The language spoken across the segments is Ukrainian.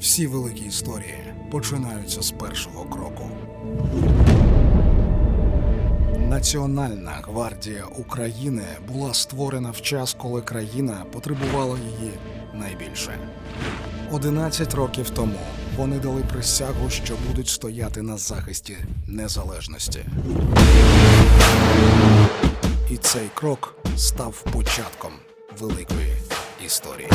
Всі великі історії починаються з першого кроку. Національна гвардія України була створена в час, коли країна потребувала її найбільше. 11 років тому вони дали присягу, що будуть стояти на захисті незалежності. І цей крок став початком великої історії.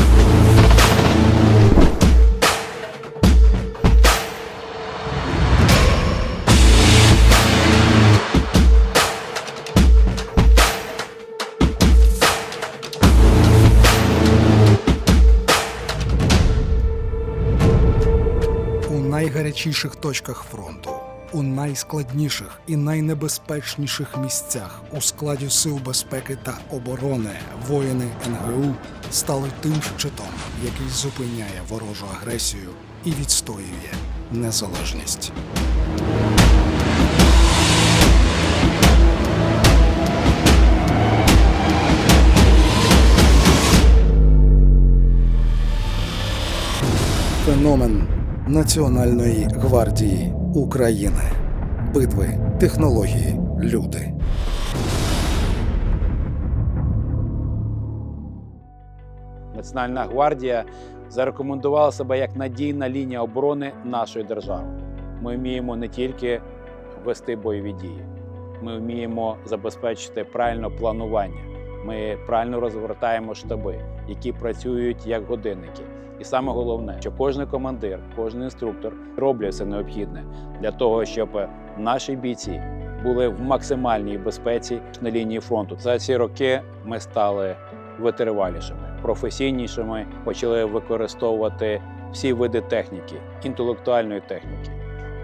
Найгарячіших точках фронту, у найскладніших і найнебезпечніших місцях у складі сил безпеки та оборони воїни НГУ стали тим щитом, який зупиняє ворожу агресію і відстоює незалежність. Феномен Національної гвардії України. Битви, технології, люди. Національна гвардія зарекомендувала себе як надійна лінія оборони нашої держави. Ми вміємо не тільки вести бойові дії, ми вміємо забезпечити правильне планування. Ми правильно розгортаємо штаби, які працюють як годинники. І саме головне, що кожен командир, кожен інструктор роблять все необхідне для того, щоб наші бійці були в максимальній безпеці на лінії фронту. За ці роки ми стали витривалішими, професійнішими, почали використовувати всі види техніки, інтелектуальної техніки.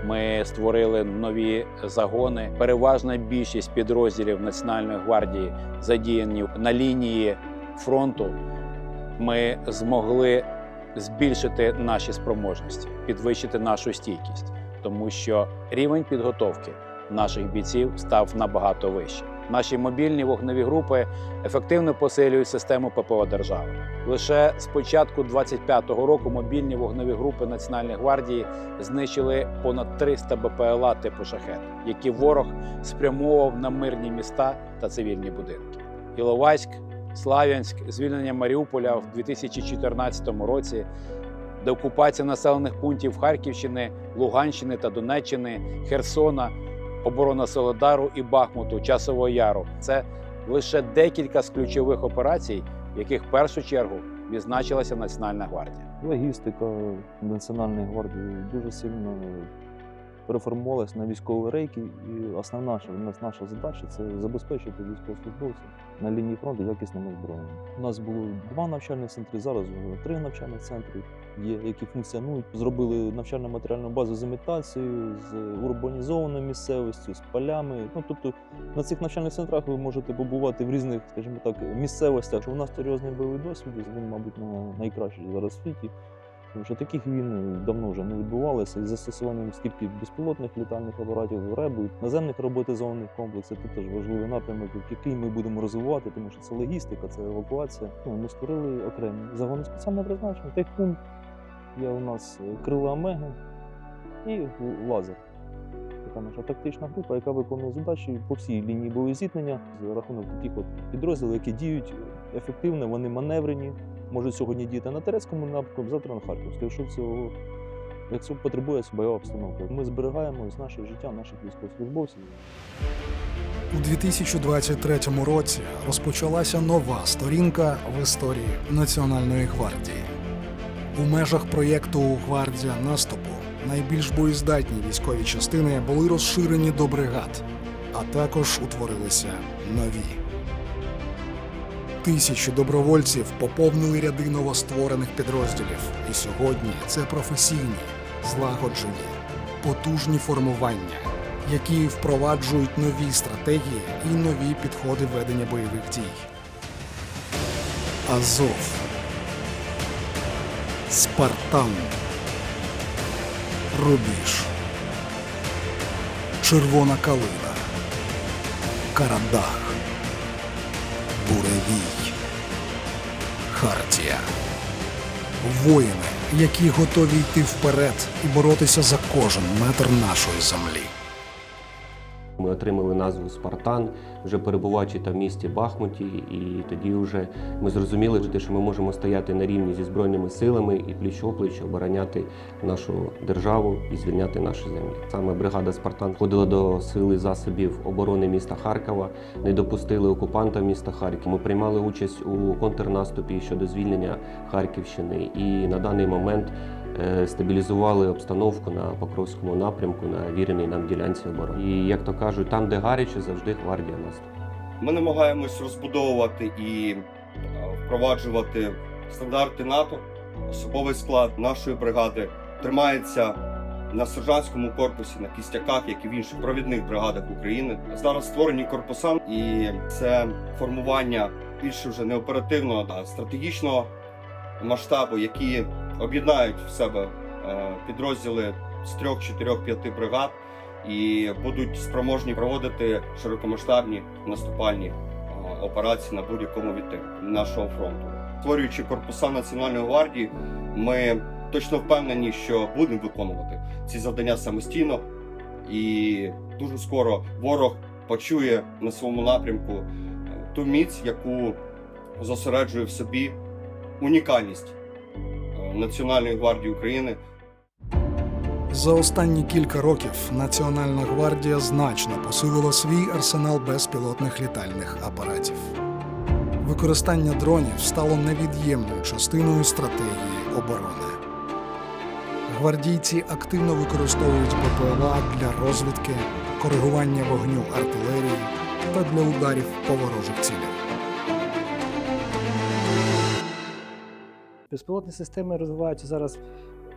Ми створили нові загони. Переважна більшість підрозділів Національної гвардії задіяні на лінії фронту. Ми змогли збільшити наші спроможності, підвищити нашу стійкість, тому що рівень підготовки наших бійців став набагато вищий. Наші мобільні вогневі групи ефективно посилюють систему ППО держави. Лише з початку 25-го року мобільні вогневі групи Національної гвардії знищили понад 300 БПЛА типу шахет, які ворог спрямовував на мирні міста та цивільні будинки. Іловайськ, Слав'янськ, звільнення Маріуполя в 2014 році, деокупація населених пунктів Харківщини, Луганщини та Донеччини, Херсона, оборона Соледару і Бахмуту, Часового Яру це лише декілька з ключових операцій, в яких в першу чергу відзначилася Національна гвардія. Логістика Національної гвардії дуже сильно переформувалась на військові рейки, і основна наша, задача це забезпечити військовослужбовців на лінії фронту якісним озброєнням. У нас було два навчальних центри, зараз вже три навчальних центри є, які функціонують. Зробили навчально матеріальну базу з імітацією, з урбанізованою місцевістю, з полями. Ну тобто на цих навчальних центрах ви можете побувати в різних, скажімо так, місцевостях. У нас серйозний бойовий досвід, він, мабуть, на- найкращий зараз в світі. Тому що таких війн давно вже не відбувалося із застосуванням стільки безпілотних літальних апаратів, РЕБу, наземних роботизованих комплексів. Тут теж важливий напрямок, який ми будемо розвивати, тому що це логістика, це евакуація. Ну, ми створили окремі загони спеціального призначення. Техпункт є у нас е, крила Омеги і лазер. Така наша тактична група, яка виконує задачі по всій лінії бойового зіткнення за рахунок таких от підрозділів, які діють ефективно, вони маневрені, можуть сьогодні діяти на Терецькому напрямку, завтра на Харківському. Якщо цього, якщо потребує бойова обстановка, ми зберігаємо з наше життя наших військовослужбовців. У 2023 році розпочалася нова сторінка в історії Національної гвардії. У межах проєкту Гвардія наступу найбільш боєздатні військові частини були розширені до бригад, а також утворилися нові. Тисячі добровольців поповнили ряди новостворених підрозділів, і сьогодні це професійні, злагоджені, потужні формування, які впроваджують нові стратегії і нові підходи ведення бойових дій. Азов, Спартан, Рубіж, Червона калина, Карадах, Буревій, Хартія, Воїни які готові йти вперед і боротися за кожен метр нашої землі. Ми отримали назву Спартан, вже перебуваючи там в місті Бахмуті, і тоді вже ми зрозуміли, що ми можемо стояти на рівні зі збройними силами і пліч опліч обороняти нашу державу і звільняти наші землі. Саме бригада Спартан входила до сили засобів оборони міста Харкова, не допустили окупанта міста Харків. Ми приймали участь у контрнаступі щодо звільнення Харківщини, і на даний момент стабілізували обстановку на Покровському напрямку на віреній нам ділянці оборони. І як то кажуть, там, де гаряче, завжди гвардія наступить. Ми намагаємось розбудовувати і е, впроваджувати стандарти НАТО. Особовий склад нашої бригади тримається на сержантському корпусі, на кістяках, як і в інших провідних бригадах України. Зараз створені корпуса, і це формування більше вже не оперативного, а стратегічного масштабу, які об'єднають в себе е, підрозділи з трьох, чотирьох, п'яти бригад і будуть спроможні проводити широкомасштабні наступальні операції на будь-якому відтинку нашого фронту. Створюючи корпуса Національної гвардії, ми точно впевнені, що будемо виконувати ці завдання самостійно, і дуже скоро ворог почує на своєму напрямку е, ту міць, яку зосереджує в собі унікальність е, Національної гвардії України За останні кілька років Національна гвардія значно посилила свій арсенал безпілотних літальних апаратів. Використання дронів стало невід'ємною частиною стратегії оборони. Гвардійці активно використовують БПЛА для розвідки, коригування вогню артилерії та для ударів по ворожих цілях. Безпілотні системи розвиваються зараз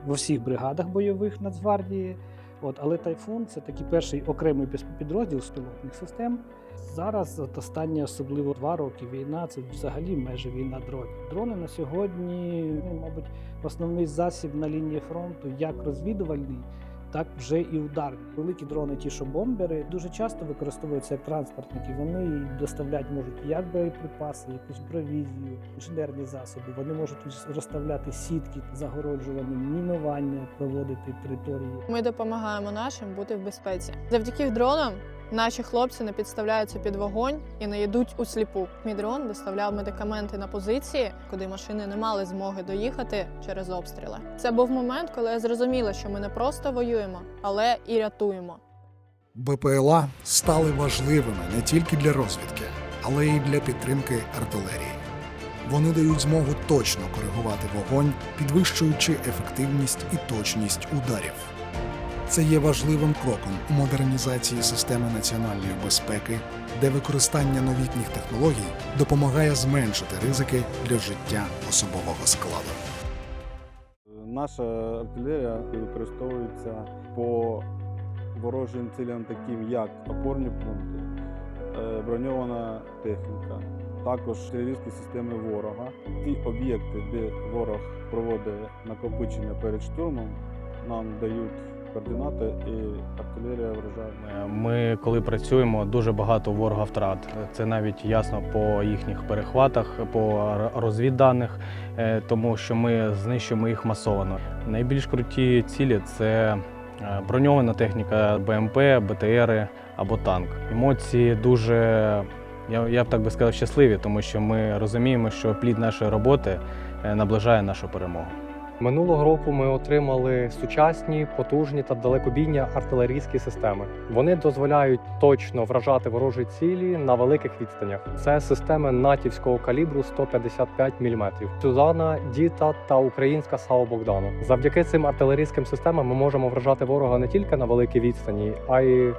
в усіх бригадах бойових Нацгвардії. От, але Тайфун це такий перший окремий підрозділ з пілотних систем. Зараз, от останні особливо два роки війна, це взагалі майже війна дронів. Дрони на сьогодні, ну, мабуть, основний засіб на лінії фронту як розвідувальний, так вже і ударні. Великі дрони, ті, що бомбери, дуже часто використовуються як транспортники. Вони доставляють, можуть як боєприпаси, якусь провізію, інженерні засоби. Вони можуть розставляти сітки, загороджувані мінування, проводити території. Ми допомагаємо нашим бути в безпеці. Завдяки дронам наші хлопці не підставляються під вогонь і не йдуть у сліпу. Мій дрон доставляв медикаменти на позиції, куди машини не мали змоги доїхати через обстріли. Це був момент, коли я зрозуміла, що ми не просто воюємо, але і рятуємо. БПЛА стали важливими не тільки для розвідки, але й для підтримки артилерії. Вони дають змогу точно коригувати вогонь, підвищуючи ефективність і точність ударів. Це є важливим кроком у модернізації системи національної безпеки, де використання новітніх технологій допомагає зменшити ризики для життя особового складу. Наша артилерія використовується по ворожим цілям, таким як опорні пункти, е, броньована техніка, також артилерійські системи ворога. Ті об'єкти, де ворог проводить накопичення перед штурмом, нам дають координати і артилерія вражає. Е, Ми, коли працюємо, дуже багато ворога втрат. Це навіть ясно по їхніх перехватах, по розвідданих, е, тому що ми знищуємо їх масовано. Найбільш круті цілі це е, броньована техніка, БМП, БТРи або танк. Емоції дуже, я, я б так би сказав, щасливі, тому що ми розуміємо, що плід нашої роботи е, наближає нашу перемогу. Минулого року ми отримали сучасні, потужні та далекобійні артилерійські системи. Вони дозволяють точно вражати ворожі цілі на великих відстанях. Це системи натівського калібру 155 мм. Сюзана, Діта та українська САУ Богдану. Завдяки цим артилерійським системам ми можемо вражати ворога не тільки на великій відстані, а й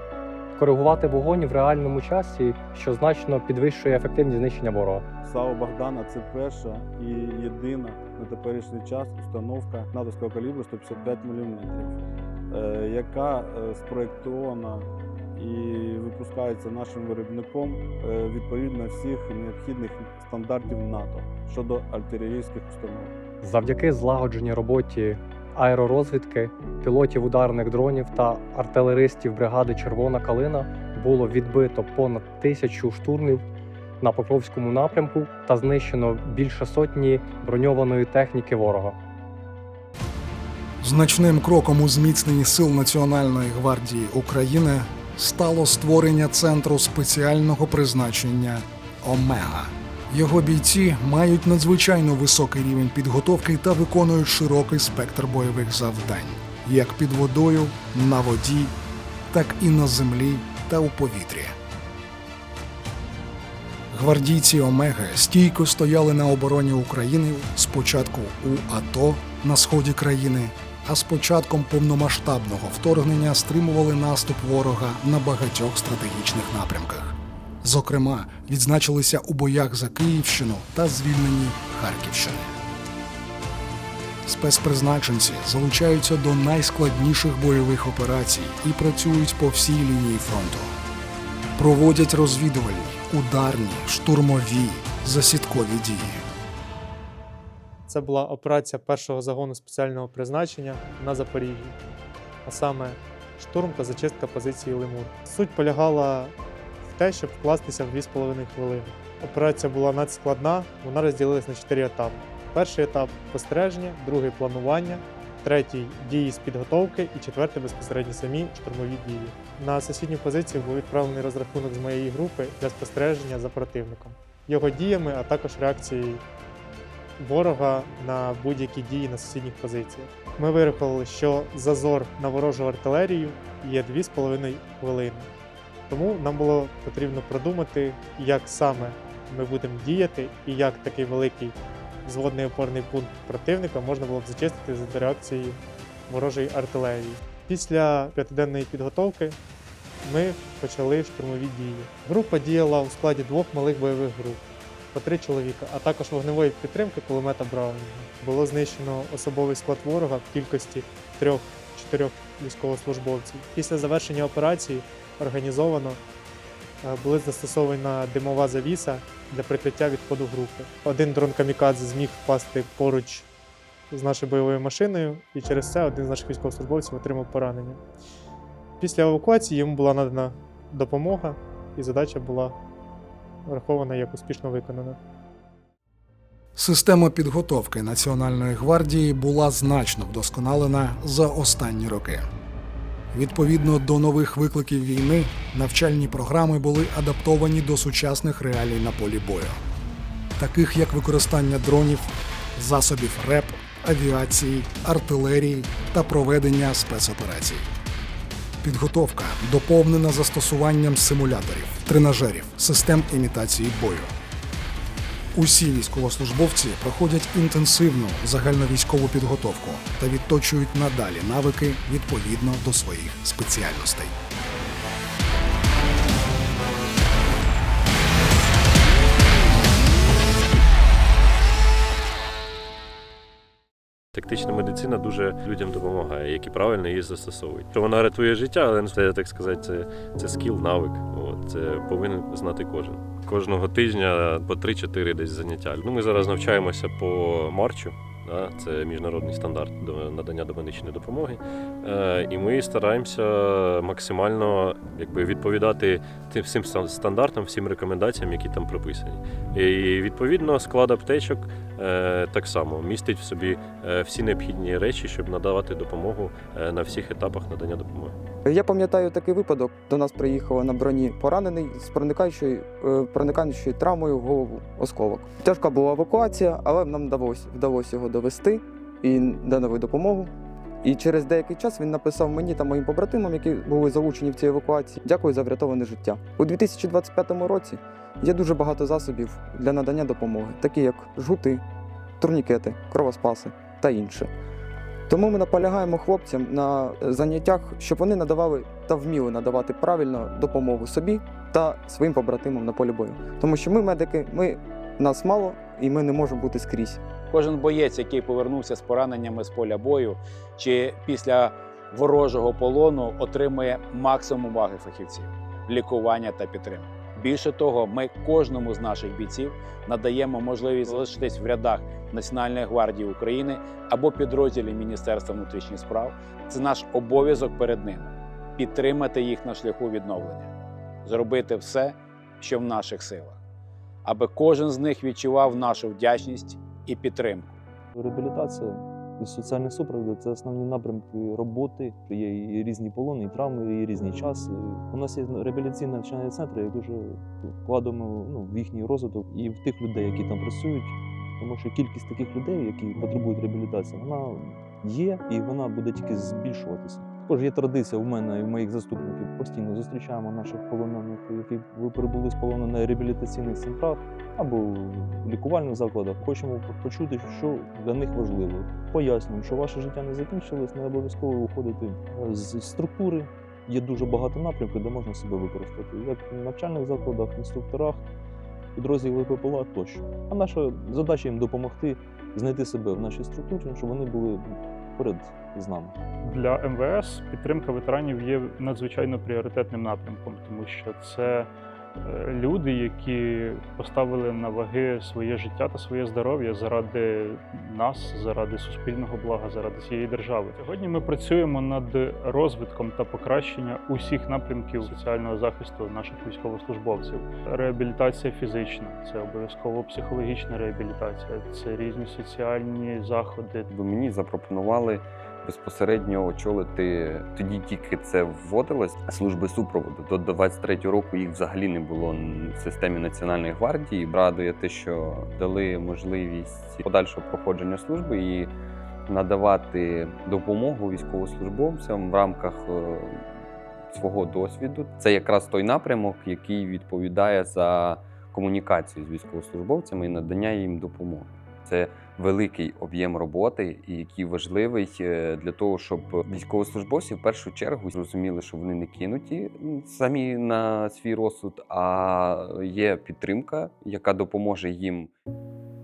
коригувати вогонь в реальному часі, що значно підвищує ефективність знищення ворога. САУ Богдана це перша і єдина на теперішній час установка натовського калібру 155 мм, е, яка е, спроєктована і випускається нашим виробником е, відповідно всіх необхідних стандартів НАТО щодо артилерійських установок. Завдяки злагодженій роботі аеророзвідки, пілотів ударних дронів та артилеристів бригади Червона калина було відбито понад тисячу штурмів на Покровському напрямку та знищено більше сотні броньованої техніки ворога. Значним кроком у зміцненні сил Національної гвардії України стало створення центру спеціального призначення Омега. Його бійці мають надзвичайно високий рівень підготовки та виконують широкий спектр бойових завдань, як під водою, на воді, так і на землі та у повітрі. Гвардійці Омеги стійко стояли на обороні України спочатку у АТО на сході країни, а з початком повномасштабного вторгнення стримували наступ ворога на багатьох стратегічних напрямках. Зокрема, відзначилися у боях за Київщину та звільненні Харківщини. Спецпризначенці залучаються до найскладніших бойових операцій і працюють по всій лінії фронту. Проводять розвідувальні, ударні, штурмові, засідкові дії. Це була операція першого загону спеціального призначення на Запоріжжі, а саме штурм та зачистка позиції Лемур. Суть полягала в те, щоб вкластися в 2,5 хвилини. Операція була надскладна, вона розділилась на 4 етапи. Перший етап спостереження, другий планування, третій дії з підготовки і четвертий безпосередньо самі штурмові дії. На сусідню позицію був відправлений розрахунок з моєї групи для спостереження за противником, його діями, а також реакцією ворога на будь-які дії на сусідніх позиціях. Ми вирахували, що зазор на ворожу артилерію є 2,5 хвилини. Тому нам було потрібно продумати, як саме ми будемо діяти і як такий великий зводний опорний пункт противника можна було б зачистити за реакцією ворожої артилерії. Після п'ятиденної підготовки ми почали штурмові дії. Група діяла у складі двох малих бойових груп по три чоловіка, а також вогневої підтримки кулемета Браунінга. Було знищено особовий склад ворога в кількості трьох-чотирьох військовослужбовців. Після завершення операції організовано були застосована димова завіса для прикриття відходу групи. Один дрон камікадзе зміг впасти поруч з нашою бойовою машиною, і через це один з наших військовослужбовців отримав поранення. Після евакуації йому була надана допомога, і задача була врахована як успішно виконана. Система підготовки Національної гвардії була значно вдосконалена за останні роки. Відповідно до нових викликів війни, навчальні програми були адаптовані до сучасних реалій на полі бою, таких як використання дронів, засобів РЕП, авіації, артилерії та проведення спецоперацій. Підготовка доповнена застосуванням симуляторів, тренажерів, систем імітації бою. Усі військовослужбовці проходять інтенсивну загальновійськову підготовку та відточують надалі навики відповідно до своїх спеціальностей. Тактична медицина дуже людям допомагає, які правильно її застосовують. Вона рятує життя, але це так сказати, це, це скіл, навик. От, це повинен знати кожен. Кожного тижня по 3-4 десь заняття. Ну, ми зараз навчаємося по марчу. Це міжнародний стандарт до надання домедичної допомоги. Е, і ми стараємося максимально якби, відповідати тим всім стандартам, всім рекомендаціям, які там прописані. І відповідно склад аптечок е, так само містить в собі е, всі необхідні речі, щоб надавати допомогу на всіх етапах надання допомоги. Я пам'ятаю такий випадок. До нас приїхав на броні поранений з проникаючою, е, проникаючою травмою в голову осколок. Тяжка була евакуація, але нам вдалося, вдалося його довести і надали допомогу. І через деякий час він написав мені та моїм побратимам, які були залучені в цій евакуації. Дякую за врятоване життя. У 2025 році є дуже багато засобів для надання допомоги, такі як жгути, турнікети, кровоспаси та інше. Тому ми наполягаємо хлопцям на заняттях, щоб вони надавали та вміли надавати правильно допомогу собі та своїм побратимам на полі бою. Тому що ми, медики, ми нас мало і ми не можемо бути скрізь. Кожен боєць, який повернувся з пораненнями з поля бою чи після ворожого полону, отримує максимум уваги фахівців, лікування та підтримки. Більше того, ми кожному з наших бійців надаємо можливість залишитись в рядах Національної гвардії України або підрозділів Міністерства внутрішніх справ. Це наш обов'язок перед ними підтримати їх на шляху відновлення, зробити все, що в наших силах, аби кожен з них відчував нашу вдячність і підтримку. Реабілітація і соціальний супровід це основні напрямки роботи. Є і різні полони, і травми, і різні часи. У нас є реабілітаційні навчальні центри, і дуже вкладаємо ну, в їхній розвиток і в тих людей, які там працюють. Тому що кількість таких людей, які потребують реабілітації, вона є і вона буде тільки збільшуватися. Також є традиція в мене і в моїх заступників. Постійно зустрічаємо наших полонених, які прибули з полону реабілітаційних центрах або в лікувальних закладах. Хочемо почути, що для них важливо. Пояснюємо, що ваше життя не закінчилось, не обов'язково виходити з структури. Є дуже багато напрямків, де можна себе використати, як в навчальних закладах, інструкторах, підрозділах ВПЛА тощо. А наша задача їм допомогти знайти себе в нашій структурі, щоб вони були поряд з нами. Для МВС підтримка ветеранів є надзвичайно пріоритетним напрямком, тому що це люди, які поставили на ваги своє життя та своє здоров'я заради нас, заради суспільного блага, заради цієї держави. Сьогодні ми працюємо над розвитком та покращенням усіх напрямків соціального захисту наших військовослужбовців. Реабілітація фізична, це обов'язково психологічна реабілітація, це різні соціальні заходи, мені запропонували безпосередньо очолити тоді тільки це вводилось служби супроводу. До 23 року їх взагалі не було в системі Національної гвардії. Радує те, що дали можливість подальшого проходження служби і надавати допомогу військовослужбовцям в рамках е, свого досвіду. Це якраз той напрямок, який відповідає за комунікацію з військовослужбовцями і надання їм допомоги. Це великий об'єм роботи, і який важливий е, для того, щоб військовослужбовці в першу чергу зрозуміли, що вони не кинуті самі на свій розсуд, а є підтримка, яка допоможе їм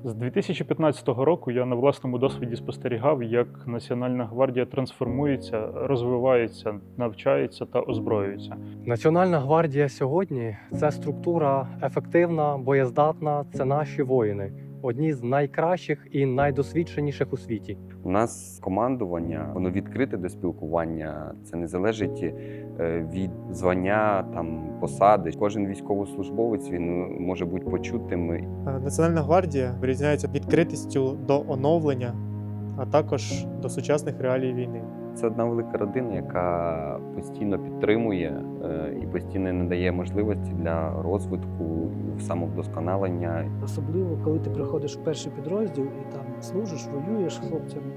З 2015 року я на власному досвіді спостерігав, як Національна гвардія трансформується, розвивається, навчається та озброюється. Національна гвардія сьогодні це структура ефективна, боєздатна. Це наші воїни, одні з найкращих і найдосвідченіших у світі. У нас командування, воно відкрите до спілкування. Це не залежить е, від звання там посади. Кожен військовослужбовець він може бути почутим Е, Національна гвардія вирізняється відкритістю до оновлення, а також до сучасних реалій війни. Це одна велика родина, яка постійно підтримує е, і постійно надає можливості для розвитку, самовдосконалення. Особливо, коли ти приходиш в перший підрозділ і там служиш, воюєш з хлопцями,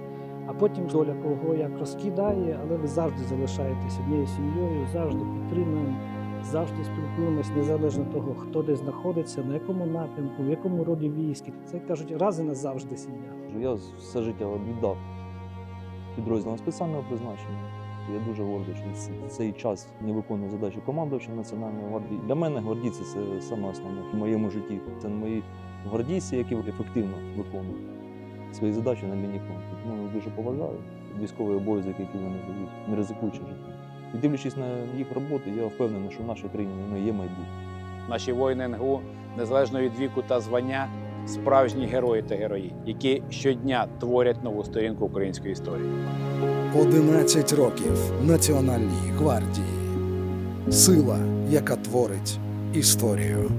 а потім доля кого як розкидає, але ви завжди залишаєтесь однією сім'єю, завжди підтримуємо, завжди спілкуємось, незалежно того, хто де знаходиться, на якому напрямку, в якому роді військи. Це кажуть, раз і назавжди сім'я. Я все життя віддав підрозділам спеціального призначення. Я дуже гордий, що цей час не виконую задачі командувача Національної гвардії. Для мене гвардійці це саме основне в моєму житті. Це мої гвардійці, які ефективно виконують свої задачі на. Тому я дуже поважаю військовий обов'язок, який вони дають, не ризикуючи життям. І дивлячись на їх роботу, я впевнений, що в нашій країні воно є майбутнє. Наші воїни НГУ, незалежно від віку та звання, справжні герої та герої, які щодня творять нову сторінку української історії. 11 років Національній гвардії. Сила, яка творить історію.